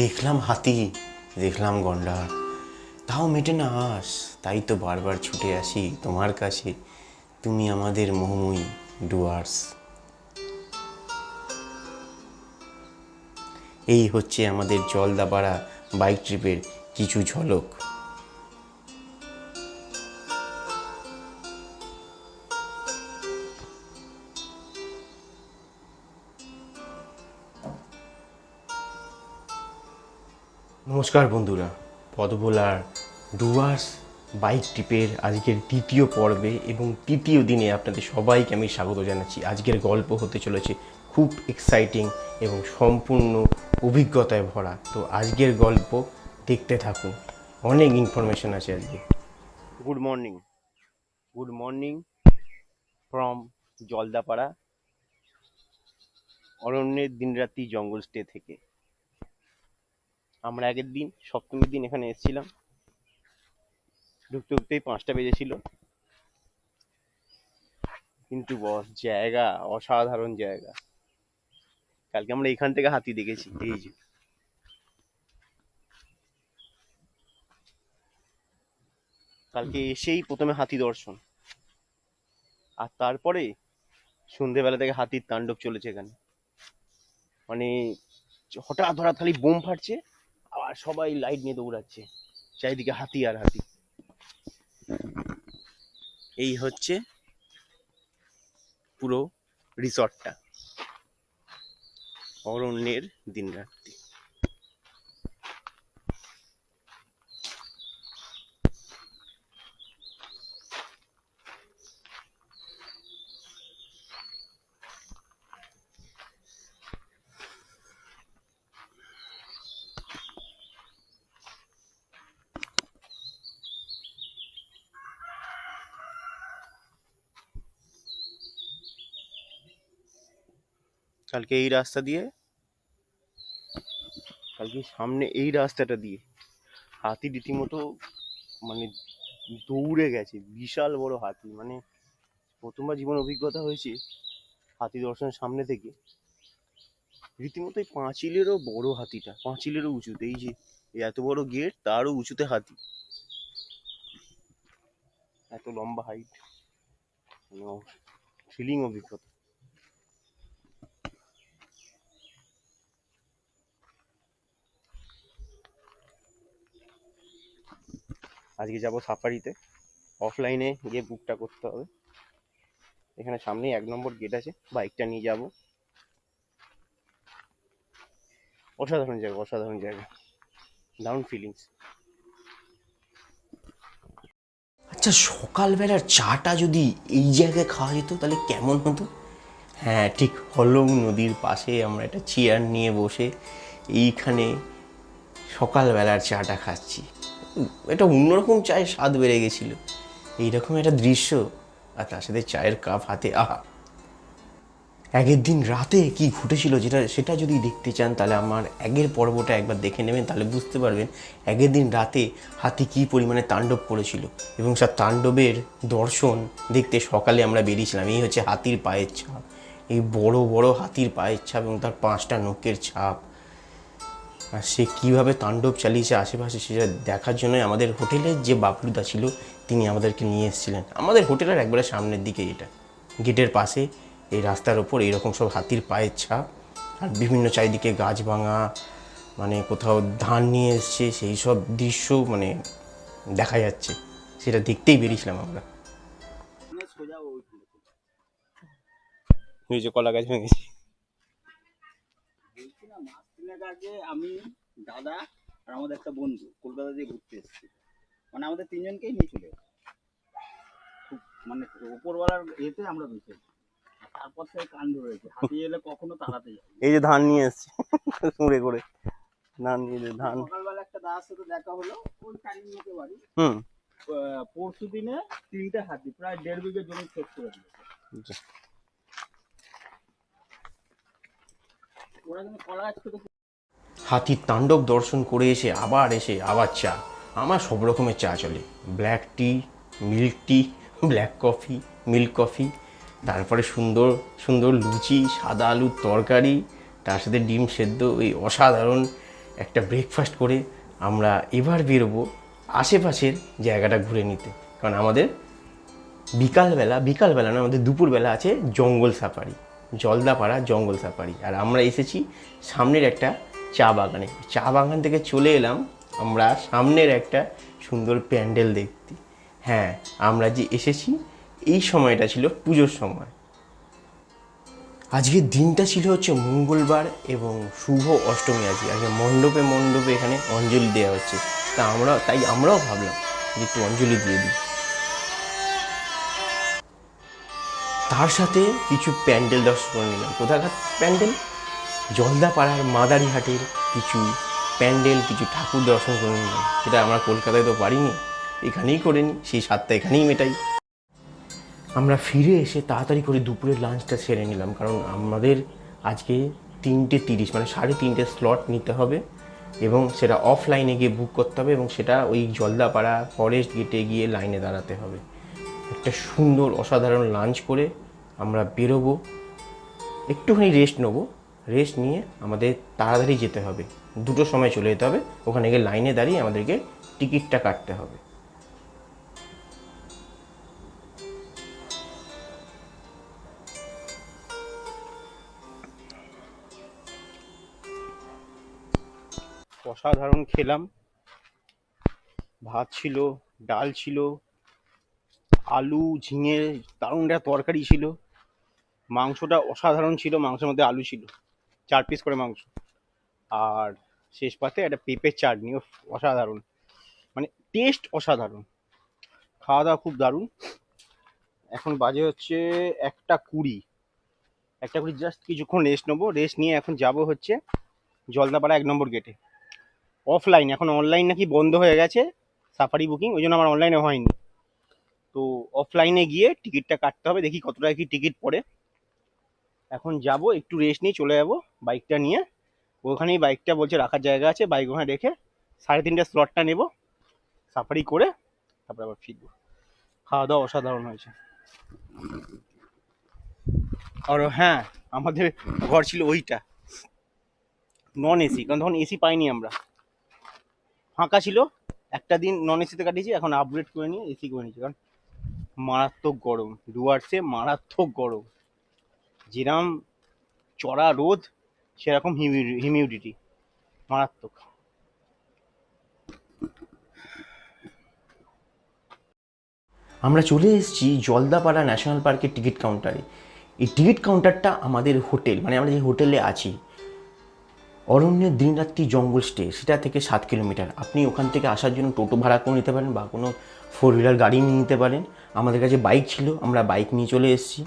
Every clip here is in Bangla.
দেখলাম হাতি, দেখলাম গন্ডার। তাও মেটে না আস, তাই তো বারবার ছুটে আসি তোমার কাছে। তুমি আমাদের মোহময়ী, ডুয়ার্স। এই হচ্ছে আমাদের জলদাপাড়া বাইক ট্রিপের কিছু ঝলক। নমস্কার বন্ধুরা। পদবোলার ডুয়ার্স বাইক ট্রিপের আজকের তৃতীয় পর্বে এবং তৃতীয় দিনে আপনাদের সবাইকে আমি স্বাগত জানাচ্ছি। আজকের গল্প হতে চলেছে খুব এক্সাইটিং এবং সম্পূর্ণ অভিজ্ঞতায় ভরা। তো আজকের গল্প দেখতে থাকুন। অনেক ইনফরমেশন আছে আজকে। Good morning good morning from Jaldapara, অরণ্যের দিনরাত্রি জঙ্গল স্টে থেকে। আমরা আগের দিন, সপ্তমীর দিন এখানে এসেছিলাম। ঢুকতে ঢুকতেই পাঁচটা বেজেছিল। কিন্তু বস, জায়গা, অসাধারণ জায়গা। কালকে আমরা এখান থেকে হাতি দেখেছি, এই যে। কালকে এসেই প্রথমে হাতি দর্শন। আর তারপরে সন্ধেবেলা থেকে হাতির তাণ্ডব চলেছে এখানে। মানে হঠাৎ হঠাৎ খালি বোম ফাটছে। আবার সবাই লাইট নিয়ে দৌড়াচ্ছে। চারিদিকে হাতি আর হাতি। এই হচ্ছে পুরো রিসর্টটা অরণ্যের দিন কালকে এই রাস্তা দিয়ে, কালকে সামনে এই রাস্তাটা দিয়ে হাতি রীতিমতো মানে দৌড়ে গেছে, বিশাল বড় হাতি। মানে প্রথমবার জীবন অভিজ্ঞতা হয়েছে হাতি দর্শনের সামনে থেকে। রীতিমতো এই পাঁচিলেরও বড় হাতিটা, পাঁচিলেরও উঁচুতে। এই যে এত বড় গেট, তারও উঁচুতে হাতি। এত লম্বা হাইট মানে অভিজ্ঞতা। আজকে যাব সাফারিতে। অফলাইনে গিয়ে বুকটা করতে হবে। এখানে সামনেই এক নম্বর গেট আছে বাইকটা নিয়ে যাব। অসাধারণ জায়গা অসাধারণ জায়গা। দারুণ ফিলিংস আচ্ছা সকালবেলার চাটা যদি এই জায়গায় খাওয়া যেত তাহলে কেমন হতো? হ্যাঁ ঠিক হলং নদীর পাশে আমরা একটা চেয়ার নিয়ে বসে এইখানে সকালবেলার চাটা খাচ্ছি। এটা অন্যরকম চায়ের স্বাদ বেড়ে গেছিল। এইরকম একটা দৃশ্য আর তার সাথে চায়ের কাপ হাতে, আহা! আগের দিন রাতে কি ঘটেছিল যেটা, সেটা যদি দেখতে চান, তাহলে আমার আগের পর্বটা একবার দেখে নেবেন, তাহলে বুঝতে পারবেন আগের দিন রাতে হাতি কী পরিমাণে তাণ্ডব করেছিল এবং সব তাণ্ডবের দর্শন দেখতে সকালে আমরা বেরিয়েছিলাম, এই হচ্ছে হাতির পায়ের ছাপ। এই বড় বড় হাতির পায়ের ছাপ এবং তার পাঁচটা নখের ছাপ। আর সে কীভাবে তাণ্ডব চালিয়েছে আশেপাশে সেটা দেখার জন্য আমাদের হোটেলের যে বাবলুদা ছিল, তিনি আমাদেরকে নিয়ে এসেছিলেন। আমাদের হোটেলের একবারে সামনের দিকে এটা। গেটের পাশে এই রাস্তার ওপর এইরকম সব হাতির পায়ের ছাপ আর বিভিন্ন চারিদিকে গাছ ভাঙা মানে কোথাও ধান নিয়ে এসছে, সেই সব দৃশ্য মানে দেখা যাচ্ছে। সেটা দেখতেই বেরিয়েছিলাম আমরা। কলা গাছ ভেঙেছি। আগে আমি দাদা আর আমাদের একটা বন্ধু কলকাতা দিয়ে ঘুরতে এসেছি। মানে আমাদের তিনজনকেই নিয়ে চলে। খুব মানে ওপরওয়ালার এতে আমরা বেঁচে তারপর থেকে কাণ্ড রয়েছে। হাতি এলে কখনো তাড়াতে যাই এই যে ধান নিয়ে এসছে সুঁড়ে করে। ধান নিয়ে ধান। সকালবেলা একটা দাদার সাথে দেখা হলো। ওই মতো বাড়ি। হুম। পরশু দিনে তিনটে হাতি প্রায় দেড় বিঘে জমি শেষ করে দিয়েছে। ওরা কিন্তু কলা গাছ হাতির তাণ্ডব দর্শন করে এসে আবার এসে আবার চা। আমার সব রকমের চা চলে। Black tea, milk tea, black coffee, milk coffee, তারপরে সুন্দর সুন্দর লুচি, সাদা আলুর তরকারি, তার সাথে ডিম সেদ্ধ, এই অসাধারণ একটা ব্রেকফাস্ট করে আমরা এবার বেরোবো আশেপাশের জায়গাটা ঘুরে নিতে। কারণ আমাদের বিকালবেলা বিকালবেলা না, আমাদের দুপুরবেলা আছে জঙ্গল সাফারি জলদাপাড়া জঙ্গল সাফারি আর আমরা এসেছি সামনের একটা চা বাগানে। চা বাগান থেকে চলে এলাম আমরা সামনের একটা সুন্দর প্যান্ডেল দেখতে। হ্যাঁ আমরা যে এসেছি, এই সময়টা ছিল পুজোর সময়। আজকের দিনটা ছিল হচ্ছে মঙ্গলবার এবং শুভ অষ্টমী আজকে। আজকে মণ্ডপে মণ্ডপে এখানে অঞ্জলি দেওয়া হচ্ছে। তা আমরা, তাই আমরাও ভাবলাম যে একটু অঞ্জলি দিয়ে দিই। তার সাথে কিছু প্যান্ডেল দর্শন নিলাম। কোথাকার প্যান্ডেল? জলদাপাড়ার মাদারিহাটের কিছু প্যান্ডেল, কিছু ঠাকুর দর্শন করে নিলাম সেটা আমরা কলকাতায় তো পারিনি। এখানেই করে নিই সেই সাতটা এখানেই মেটাই। আমরা ফিরে এসে তাড়াতাড়ি করে দুপুরের লাঞ্চটা সেরে নিলাম, কারণ আমাদের আজকে তিনটে তিরিশ মানে সাড়ে তিনটে স্লট নিতে হবে এবং সেটা অফলাইনে গিয়ে বুক করতে হবে এবং সেটা ওই জলদাপাড়া ফরেস্ট গেটে গিয়ে লাইনে দাঁড়াতে হবে। একটা সুন্দর, অসাধারণ লাঞ্চ করে আমরা বেরোবো। একটুখানি রেস্ট নেব। রেস্ট নিয়ে আমাদের তাড়াতাড়ি যেতে হবে। দুটো সময় চলে যেতে হবে। ওখানে গিয়ে লাইনে দাঁড়িয়ে আমাদেরকে টিকিটটা কাটতে হবে। অসাধারণ খেলাম। ভাত ছিল, ডাল ছিল, আলু, ঝিঙে, দারুণ একটা তরকারি ছিল। মাংসটা অসাধারণ ছিল, মাংসের মধ্যে আলু ছিল। চার পিস করে মাংস। আর শেষ পাতে একটা পেঁপের চাটনি অসাধারণ। মানে টেস্ট অসাধারণ। খাওয়া দাওয়া খুব দারুণ। এখন বাজে হচ্ছে একটা কুড়ি। একটা কুড়ি জাস্ট কিছুক্ষণ রেস্ট নেব। রেস্ট নিয়ে এখন যাব হচ্ছে জলদাপাড়া এক নম্বর গেটে অফলাইন এখন অনলাইন নাকি বন্ধ হয়ে গেছে সাফারি বুকিং ওই জন্য আমার অনলাইনে হয়নি। তো অফলাইনে গিয়ে টিকিটটা কাটতে হবে, দেখি কত টাকা কি টিকিট পড়ে। এখন যাব, একটু রেস্ট নিয়ে চলে যাব। বাইকটা নিয়ে, ওখানেই বাইকটা বলছে রাখার জায়গা আছে, বাইক ওখানে রেখে সাড়ে তিনটে স্লটটা নেব সাফারি করে তারপরে আবার ফিরবো। খাওয়া দাওয়া অসাধারণ হয়েছে। আর হ্যাঁ আমাদের ঘর ছিল ওইটা। নন এসি কারণ তখন এসি পাইনি আমরা। ফাঁকা ছিল, একটা দিন নন এসিতে কাটিয়েছি, এখন আপগ্রেড করে নিয়ে এসি করে নিয়েছি, কারণ মারাত্মক গরম। ডুয়ার্সে মারাত্মক গরম। যেরকম চড়া রোদ সেরকম হিমিউডিটি মারাত্মক। আমরা চলে এসেছি জলদাপাড়া ন্যাশনাল পার্কের টিকিট কাউন্টারে। এই টিকিট কাউন্টারটা আমাদের হোটেল মানে আমরা যে হোটেলে আছি, অরণ্যের দিনরাত্রি জঙ্গল স্টে, সেটা থেকে সাত কিলোমিটার। আপনি ওখান থেকে আসার জন্য টোটো ভাড়া করে নিতে পারেন বা কোনো ফোর হুইলার গাড়ি নিয়ে নিতে পারেন। আমাদের কাছে বাইক ছিল, আমরা বাইক নিয়ে চলে এসেছি।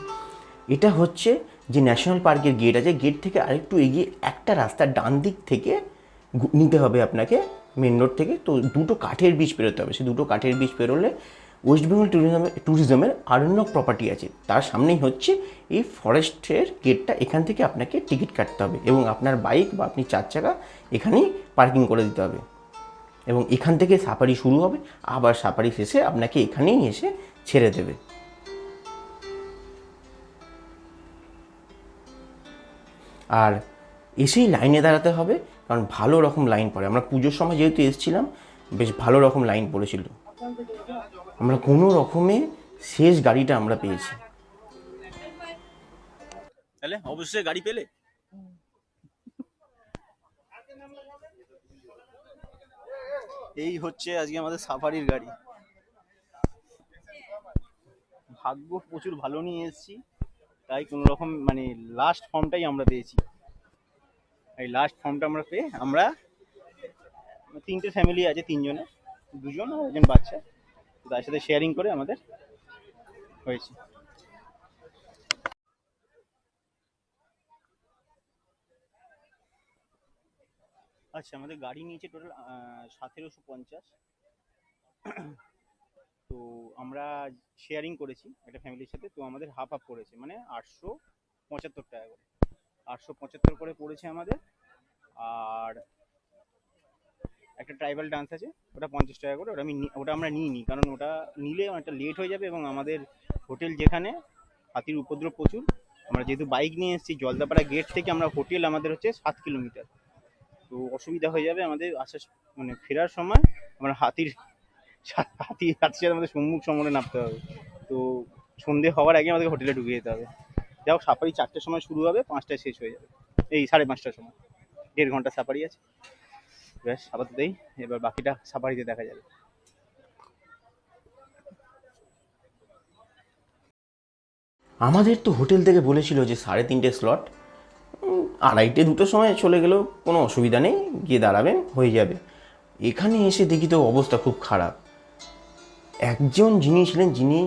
এটা হচ্ছে যে ন্যাশনাল পার্কের গেট আছে গেট থেকে আরেকটু এগিয়ে একটা রাস্তা ডান দিক থেকে নিতে হবে আপনাকে মেন রোড থেকে। তো দুটো কাঠের বীজ পেরোতে হবে। সেই দুটো কাঠের বীজ পেরোলে ওয়েস্ট বেঙ্গল ট্যুরিজমের ট্যুরিজমের আরণ্যক প্রপার্টি আছে। তার সামনেই হচ্ছে এই ফরেস্টের গেটটা এখান থেকে আপনাকে টিকিট কাটতে হবে এবং আপনার বাইক বা আপনি চার চাকা এখানেই পার্কিং করে দিতে হবে। এবং এখান থেকে সাফারি শুরু হবে। আবার সাফারি শেষে আপনাকে এখানেই এসে ছেড়ে দেবে। আর এসেই লাইনে দাঁড়াতে হবে, কারণ ভালো রকম লাইন পড়ে। আমরা পুজোর সময় যেহেতু এসেছিলাম, বেশ ভালো রকম লাইন পড়েছিল। আমরা কোনো রকমে শেষ গাড়িটা আমরা পেয়েছি। তাহলে অবশ্যই গাড়ি পেলে? এই হচ্ছে আজকে আমাদের সাফারির গাড়ি। ভাগ্য প্রচুর ভালো নিয়ে এসেছি। তাই কোনো রকম মানে লাস্ট ফর্মটাই আমরা পেয়েছি এই লাস্ট ফর্মটা আমরা পেয়ে আমরা তিনটে ফ্যামিলি আছে তিনজনে, দুজন আর একজন বাচ্চা। তার সাথে শেয়ারিং করে আমাদের হয়েছে। আচ্ছা আমাদের গাড়ি নিয়েছে টোটাল সতেরোশো পঞ্চাশ। তো আমরা শেয়ারিং করেছি একটা ফ্যামিলির সাথে, তো আমাদের হাফ হাফ পড়েছে মানে আটশো পঁচাত্তর টাকা করে। আটশো পঁচাত্তর করে পড়েছে আমাদের, আর একটা ট্রাইবাল ডান্স আছে, ওটা পঞ্চাশ টাকা করে, ওটা আমি ওটা আমরা নিই নি কারণ ওটা নিলে অনেকটা লেট হয়ে যাবে এবং আমাদের হোটেল যেখানে হাতির উপদ্রব প্রচুর, আমরা যেহেতু বাইক নিয়ে এসেছি, জলদাপাড়া গেট থেকে আমরা হোটেল আমাদের হচ্ছে সাত কিলোমিটার তো অসুবিধা হয়ে যাবে আমাদের আসার মানে ফেরার সময়, আমরা হাতির হাতি হাতির আমাদের সম্মুখ সমরে নামতে হবে। তো সন্ধে হওয়ার আগে আমাদের হোটেলে ঢুকে যেতে হবে। যাই হোক সাফারি চারটের সময় শুরু হবে, পাঁচটায় শেষ হয়ে যাবে। এই সাড়ে পাঁচটার সময়। দেড় ঘণ্টা সাফারি আছে। ব্যাস এই। এবার বাকিটা সাফারিতে দেখা যাবে। আমাদের তো হোটেল থেকে বলেছিল যে সাড়ে তিনটে স্লট আড়াইটে দুটোর সময় চলে গেলেও কোনো অসুবিধা নেই। গিয়ে দাঁড়াবেন, হয়ে যাবে। এখানে এসে দেখি তো অবস্থা খুব খারাপ। একজন যিনি ছিলেন, যিনি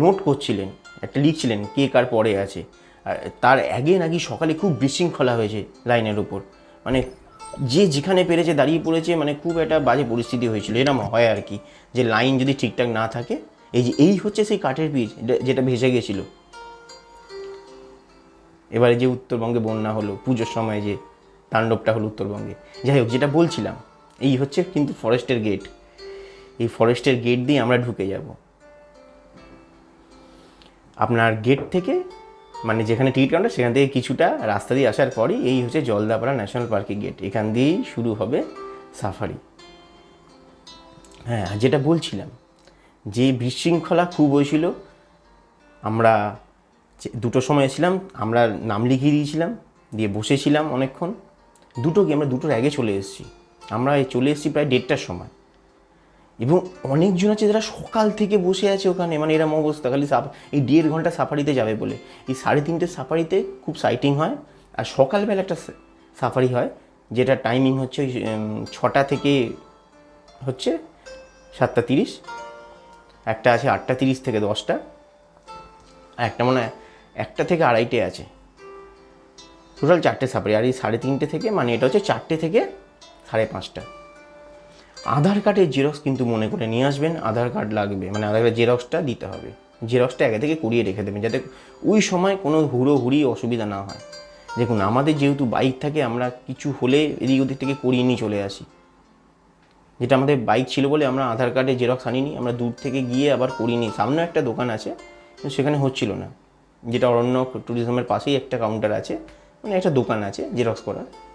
নোট করছিলেন, একটা লিখছিলেন কে কার পরে আছে। আর তার আগে নাকি সকালে খুব বিশৃঙ্খলা হয়েছে লাইনের উপর। মানে যে যেখানে পেরেছে দাঁড়িয়ে পড়েছে মানে খুব একটা বাজে পরিস্থিতি হয়েছিল। এরকম হয় আর কি, যে লাইন যদি ঠিকঠাক না থাকে, এই যে, এই হচ্ছে সেই কাঠের বীজ যেটা ভেসে গেছিল। এবারে যে উত্তরবঙ্গে বন্যা হলো, পুজোর সময় যে তাণ্ডবটা হলো উত্তরবঙ্গে। যাই হোক, যেটা বলছিলাম, এই হচ্ছে কিন্তু ফরেস্টের গেট এই ফরেস্টের গেট দিয়ে আমরা ঢুকে যাব। আপনার গেট থেকে মানে যেখানে টিকিট কাউন্টার সেখান থেকে কিছুটা রাস্তা দিয়ে আসার পরই এই হচ্ছে জলদাপাড়া ন্যাশনাল পার্কের গেট এখান দিয়েই শুরু হবে সাফারি হ্যাঁ যেটা বলছিলাম, যে বিশৃঙ্খলা খুব হয়েছিল, আমরা দুটো সময় এসেছিলাম আমরা নাম লিখিয়ে দিয়েছিলাম, দিয়ে বসেছিলাম অনেকক্ষণ। দুটো কি, আমরা দুটোর আগে চলে এসেছি। আমরা চলে এসেছি প্রায় দেড়টার সময়। এবং অনেকজন আছে যারা সকাল থেকে বসে আছে ওখানে মানে এরম অবস্থা, খালি সাফ- এই দেড় ঘণ্টা সাফারিতে যাবে বলে। এই সাড়ে তিনটে সাফারিতে খুব সাইটিং হয়, আর সকালবেলা একটা সাফারি হয়, যেটা টাইমিং হচ্ছে ওই ছটা থেকে হচ্ছে সাতটা তিরিশ, একটা আছে আটটা তিরিশ থেকে দশটা, আর একটা মনে একটা থেকে আড়াইটে আছে। টোটাল চারটে সাফারি, আর এই সাড়ে তিনটে থেকে মানে এটা হচ্ছে চারটে থেকে সাড়ে পাঁচটা। আধার কার্ডের জেরক্স কিন্তু মনে করে নিয়ে আসবেন, আধার কার্ড লাগবে মানে আধার কার্ডের জেরক্সটা দিতে হবে। জেরক্সটা আগে থেকে করিয়ে রেখে দেবেন, যাতে ওই সময় কোনো হুড়ো হুড়ি অসুবিধা না হয়। দেখুন, আমাদের যেহেতু বাইক থাকে, আমরা কিছু হলে এদিক ওদিক থেকে করিয়ে নিয়ে চলে আসি। যেটা আমাদের বাইক ছিল বলে আমরা আধার কার্ডে জেরক্স আনিনি, আমরা দূর থেকে গিয়ে আবার করিয়ে সামনে একটা দোকান আছে সেখানে হচ্ছিল না। যেটা অরণ্য ট্যুরিজমের পাশেই একটা কাউন্টার আছে মানে একটা দোকান আছে জেরক্স করার।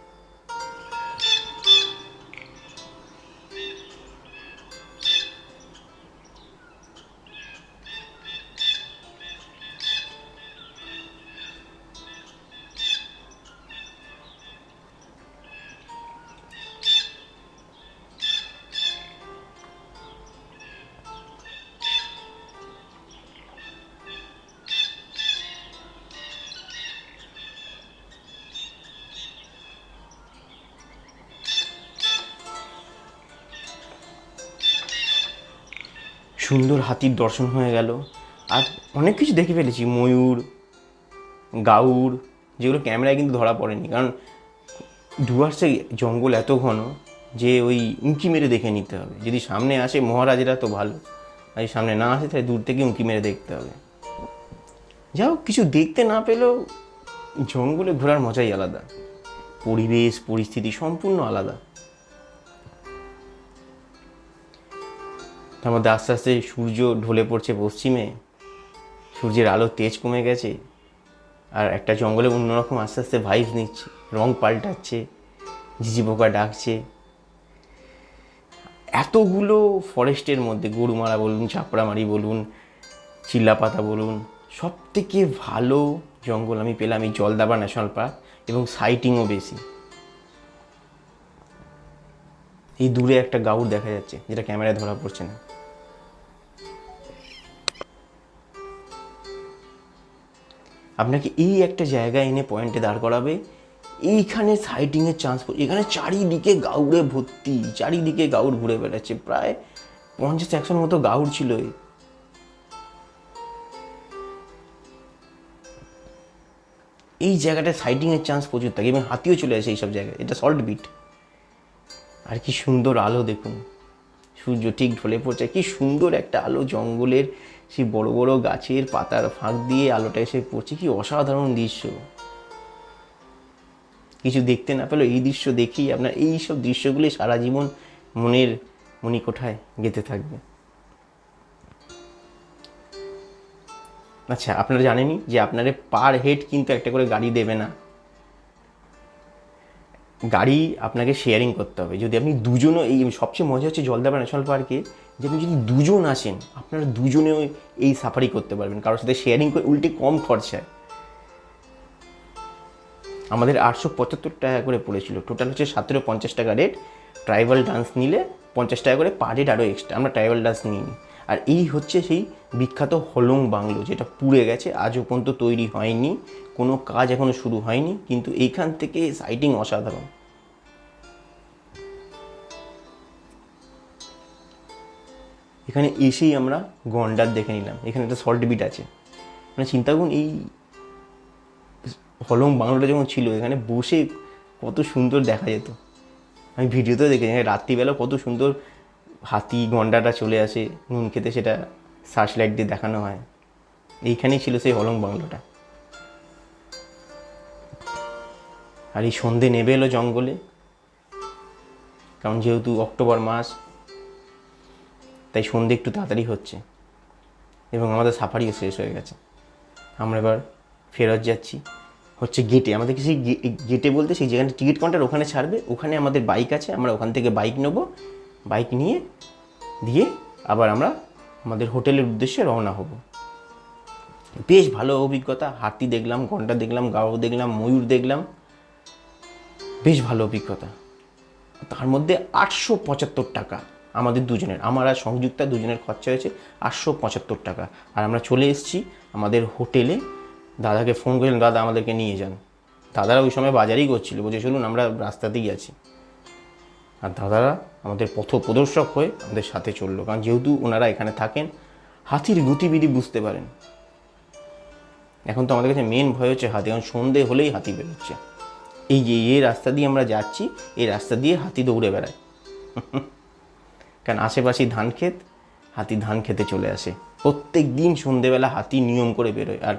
সুন্দর হাতির দর্শন হয়ে গেল। আর অনেক কিছু দেখে ফেলেছি, ময়ূর, গাউর, যেগুলো ক্যামেরায় কিন্তু ধরা পড়েনি। কারণ ডুয়ার্সে জঙ্গল এত ঘন যে ওই উঁকি মেরে দেখে নিতে হবে। যদি সামনে আসে মহারাজেরা তো ভালো, আর সামনে না আসে তাহলে দূর থেকে উঁকি মেরে দেখতে হবে। যাই হোক, কিছু দেখতে না পেলেও জঙ্গলে ঘোরার মজাই আলাদা। পরিবেশ, পরিস্থিতি সম্পূর্ণ আলাদা। তার মধ্যে আস্তে আস্তে সূর্য ঢলে পড়ছে পশ্চিমে। সূর্যের আলো তেজ কমে গেছে আর একটা জঙ্গলে অন্যরকম আস্তে আস্তে ভাইব নিচ্ছে, রং পাল্টাচ্ছে, ঝিঝি পোকা ডাকছে। এতগুলো ফরেস্টের মধ্যে গরুমারা বলুন, চাপড়ামারি বলুন, চিল্লাপাতা বলুন সব থেকে ভালো জঙ্গল আমি পেলাম এই জলদাবা ন্যাশনাল পার্ক এবং সাইটিংও বেশি। এই দূরে একটা গাউর দেখা যাচ্ছে, যেটা ক্যামেরায় ধরা পড়ছে না। আপনাকে এই একটা জায়গায় এনে পয়েন্টে দাঁড় করাবে। এইখানে সাইটিংয়ের চান্স এখানে চারিদিকে গাউড়ে ভর্তি, চারিদিকে গাউর ঘুরে বেড়াচ্ছে। প্রায় পঞ্চাশ, একশোর মতো গাউর ছিল এই। এই জায়গাটায় সাইটিংয়ের চান্স প্রচুর থাকে। এবং হাতিও চলে আসে এইসব জায়গায়। এটা সল্ট বিট আর কি সুন্দর আলো দেখুন। সূর্য ঠিক ঢলে পড়ছে। কি সুন্দর একটা আলো জঙ্গলের সেই বড় বড় গাছের পাতার ফাঁক দিয়ে আলোটা এসে পড়ছে। কি অসাধারণ দৃশ্য। কিছু দেখতে না পেলেও এই দৃশ্য দেখেই আপনার এই সব দৃশ্যগুলি সারা জীবন মনের মণিকোঠায় গেঁথে থাকবে। আচ্ছা আপনারা জানেনই যে আপনারা পার হেড কিন্তু একটা করে গাড়ি দেবে না। গাড়ি আপনাকে শেয়ারিং করতে হবে। যদি আপনি দুজনও এই সবচেয়ে মজা হচ্ছে জলদাপা ন্যাশনাল পার্কে যে আপনি যদি দুজন আসেন, আপনারা দুজনেও এই সাফারি করতে পারবেন। কারোর সাথে শেয়ারিং করে উল্টে কম খরচায়। আমাদের আটশো পঁচাত্তর টাকা করে পড়েছিল। টোটাল হচ্ছে সতেরো পঞ্চাশ টাকা রেট ট্রাইবাল ডান্স নিলে পঞ্চাশ টাকা করে পার রেট আরও এক্সট্রা আমরা ট্রাইবাল ডান্স নিইনি। আর এই হচ্ছে সেই বিখ্যাত হলং বাংলো, যেটা পুড়ে গেছে। আজও পর্যন্ত তৈরি হয়নি। কোনো কাজ এখনও শুরু হয়নি। কিন্তু এইখান থেকে সাইটিং অসাধারণ। এখানে এসেই আমরা গন্ডার দেখে নিলাম। এখানে একটা সল্ট বিট আছে। মানে চিন্তা করুন, এই হলং বাংলোটা যখন ছিল, এখানে বসে কত সুন্দর দেখা যেত। আমি ভিডিওতেও দেখেছি রাত্রিবেলা কত সুন্দর হাতি গন্ডাটা চলে আসে, নুন খেতে সেটা সার্চ লাইট দিয়ে দেখানো হয়। এইখানেই ছিল সেই হলং বাংলোটা। আর এই সন্ধে নেবে এলো জঙ্গলে। কারণ যেহেতু অক্টোবর মাস তাই সন্ধে একটু তাড়াতাড়ি হচ্ছে। এবং আমাদের সাফারিও শেষ হয়ে গেছে। আমরা এবার ফেরত যাচ্ছি। হচ্ছে গেটে আমাদের কিছু গেটে বলতে সেই যেখানে টিকিট কাউন্টার ওখানে ছাড়বে, ওখানে আমাদের বাইক আছে। আমরা ওখান থেকে বাইক নেব। বাইক নিয়ে দিয়ে আবার আমরা আমাদের হোটেলের উদ্দেশ্যে রওনা হব। বেশ ভালো অভিজ্ঞতা। হাতি দেখলাম, ঘণ্টা দেখলাম, গাও দেখলাম, ময়ূর দেখলাম। বেশ ভালো অভিজ্ঞতা। তার মধ্যে আটশো পঁচাত্তর টাকা। আমাদের দুজনের। আমার আর সংযুক্তা দুজনের খরচা হয়েছে আটশো পঁচাত্তর টাকা। আর আমরা চলে এসেছি আমাদের হোটেলে। দাদাকে ফোন করেছিলাম দাদা, আমাদেরকে নিয়ে যান। দাদারা ওই সময় বাজারেই করছিল। বলছে, চলুন, আমরা রাস্তাতেই আছি। আর দাদারা আমাদের পথ প্রদর্শক হয়ে আমাদের সাথে চলল। কারণ যেহেতু ওনারা এখানে থাকেন, হাতির গতিবিধি বুঝতে পারেন। এখন তো আমাদের কাছে মেন ভয় হচ্ছে হাতি। কারণ সন্ধে হলেই হাতি বেরোচ্ছে। এই যে, এই রাস্তা দিয়ে আমরা যাচ্ছি, এই রাস্তা দিয়ে হাতি দৌড়ে বেড়ায়। কারণ আশেপাশেই ধান ক্ষেত, হাতি ধান খেতে চলে আসে। প্রত্যেক দিন সন্ধেবেলা হাতি নিয়ম করে বেরোয় আর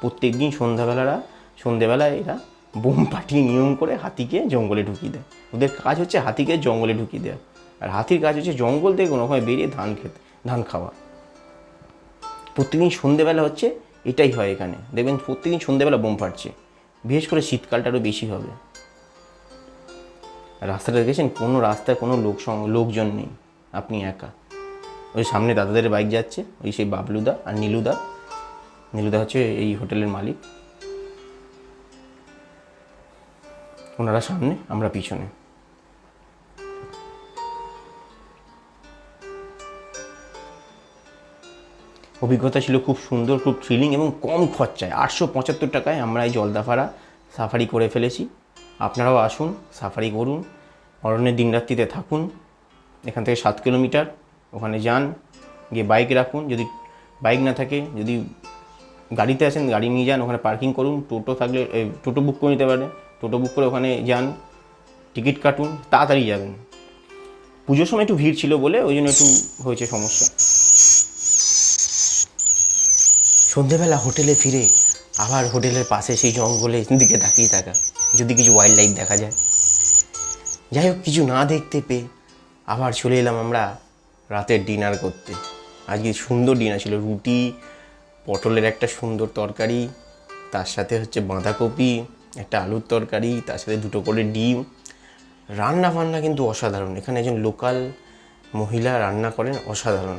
প্রত্যেক দিন সন্ধ্যাবেলারা সন্ধেবেলায় এরা বোম পাঠিয়ে নিয়ম করে হাতিকে জঙ্গলে ঢুকিয়ে দেয়। ওদের কাজ হচ্ছে হাতিকে জঙ্গলে ঢুকিয়ে দেওয়া। আর হাতির কাজ হচ্ছে জঙ্গল থেকে কোনো বেরিয়ে ধান খেতে ধান খাওয়া। প্রত্যেকদিন সন্ধেবেলা হচ্ছে এটাই হয় এখানে। দেখবেন প্রত্যেকদিন সন্ধেবেলা বোম ফাটছে। বিশেষ করে শীতকালটা আরও বেশি হবে। রাস্তাটা দেখেছেন? কোনো রাস্তায় কোনো লোক লোকজন নেই। আপনি একা। ওই সামনে দাদাদের বাইক যাচ্ছে, ওই সেই বাবলুদা আর নীলুদা। নীলুদা হচ্ছে এই হোটেলের মালিক। ওনারা সামনে, আমরা পিছনে। অভিজ্ঞতা ছিল খুব সুন্দর, খুব থ্রিলিং এবং কম খরচায়। আটশো পঁচাত্তর টাকায় আমরা এই জলদাফারা সাফারি করে ফেলেছি। আপনারাও আসুন সাফারি করুন। অরণ্যের দিনরাত্রিতে থাকুন। এখান থেকে সাত কিলোমিটার, ওখানে যান, গিয়ে বাইক রাখুন। যদি বাইক না থাকে, যদি গাড়িতে আসেন, গাড়ি নিয়ে যান, ওখানে পার্কিং করুন, টোটো থাকলে টোটো বুক করে নিতে পারেন। টোটো বুক করে ওখানে যান টিকিট কাটুন, তাড়াতাড়ি যাবেন। পুজোর সময় একটু ভিড় ছিল বলে ওই জন্য একটু হয়েছে সমস্যা। সন্ধেবেলা হোটেলে ফিরে আবার হোটেলের পাশে সেই জঙ্গলে দিকে তাকিয়ে থাকা, যদি কিছু ওয়াইল্ড লাইফ দেখা যায়। যাই হোক, কিছু না দেখতে পেয়ে আবার চলে এলাম আমরা রাতের ডিনার করতে। আজকে সুন্দর ডিনার ছিল, রুটি, পটলের একটা সুন্দর তরকারি, তার সাথে হচ্ছে বাঁধাকপি, একটা আলুর তরকারি, তার সাথে দুটো করে ডিম। রান্না বান্না কিন্তু অসাধারণ, এখানে একজন লোকাল মহিলা রান্না করেন, অসাধারণ।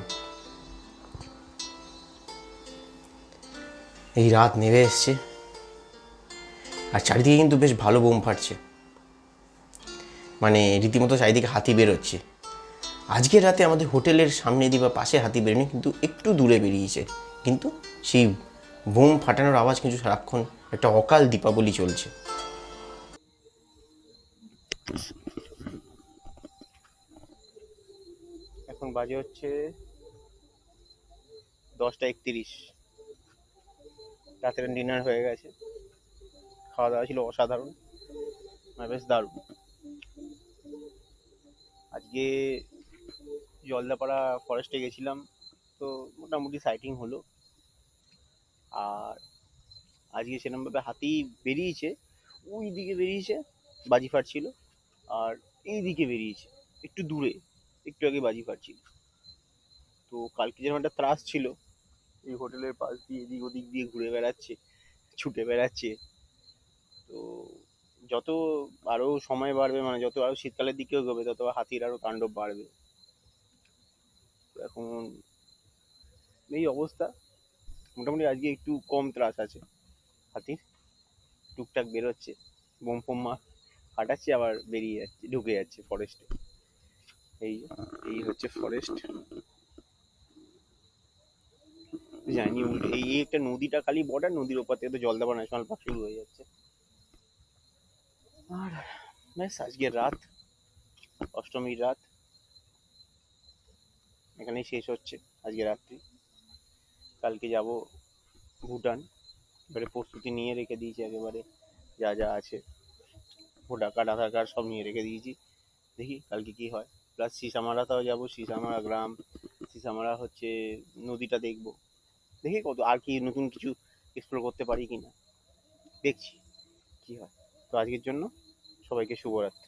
এই রাত নেমে এসছে। আর চারিদিকে কিন্তু বেশ ভালো বোম ফাটছে। মানে রীতিমতো চারিদিকে হাতি বেরোচ্ছে। আজকের রাতে আমাদের হোটেলের সামনে দিয়ে বা পাশে হাতি বেরোয়নি, কিন্তু একটু দূরে বেরিয়েছে। কিন্তু সেই বোম ফাটানোর আওয়াজ কিন্তু সারাক্ষণ একটা অকাল দীপাবলি চলছে। এখন বাজে হচ্ছে দশটা একত্রিশ। রাতের ডিনার হয়ে গেছে। খাওয়া দাওয়া ছিল অসাধারণ। বেশ দারুণ। আজকে জলদাপাড়া ফরেস্টে গেছিলাম, তো মোটামুটি সাইটিং হলো। আর আজকে সেরকমভাবে হাতি বেরিয়েছে ওই দিকে বেরিয়েছে বাজি ফাটছিল আর এই দিকে বেরিয়েছে, একটু দূরে, একটু আগে বাজি ফাটছিল তো কালকে যেরকম একটা ত্রাস ছিল, এই হোটেলের পাশ দিয়ে এদিক ওদিক দিয়ে ঘুরে বেড়াচ্ছে, ছুটে বেড়াচ্ছে। তো যত আরও সময় বাড়বে মানে যত আরও শীতকালের দিকে এগোবে তত হাতির আরও তাণ্ডব বাড়বে। এখন এই অবস্থা। মোটামুটি আজকে একটু কম ত্রাস আছে হাতির। টুকটাক বেরোচ্ছে, বোম ফোম মা ফাটাচ্ছে আবার বেরিয়ে যাচ্ছে, ঢুকে যাচ্ছে ফরেস্টে এই এই হচ্ছে ফরেস্ট জানি এই একটা নদীটা খালি বর্ডার, নদীর ওপর থেকে তো জলদাবা ন্যাশনাল পার্ক শুরু হয়ে যাচ্ছে। আর, ব্যাস আজকে রাত, অষ্টমীর রাত। এখানেই শেষ হচ্ছে আজকে রাত্রি। কালকে যাব ভুটান। এবারে প্রস্তুতি নিয়ে রেখে দিয়েছি একেবারে যা যা আছে। কার্ড, আধার কার্ড সব নিয়ে রেখে দিয়েছি। দেখি কালকে কি হয়। প্লাস সিসামারাতেও যাব, সিসামারা গ্রাম। সিসামারা হচ্ছে নদীটা দেখব। দেখি কত, আর কি নতুন কিছু এক্সপ্লোর করতে পারি কি না দেখছি কি হয়। তো আজকের জন্য সবাইকে শুভরাত্রি।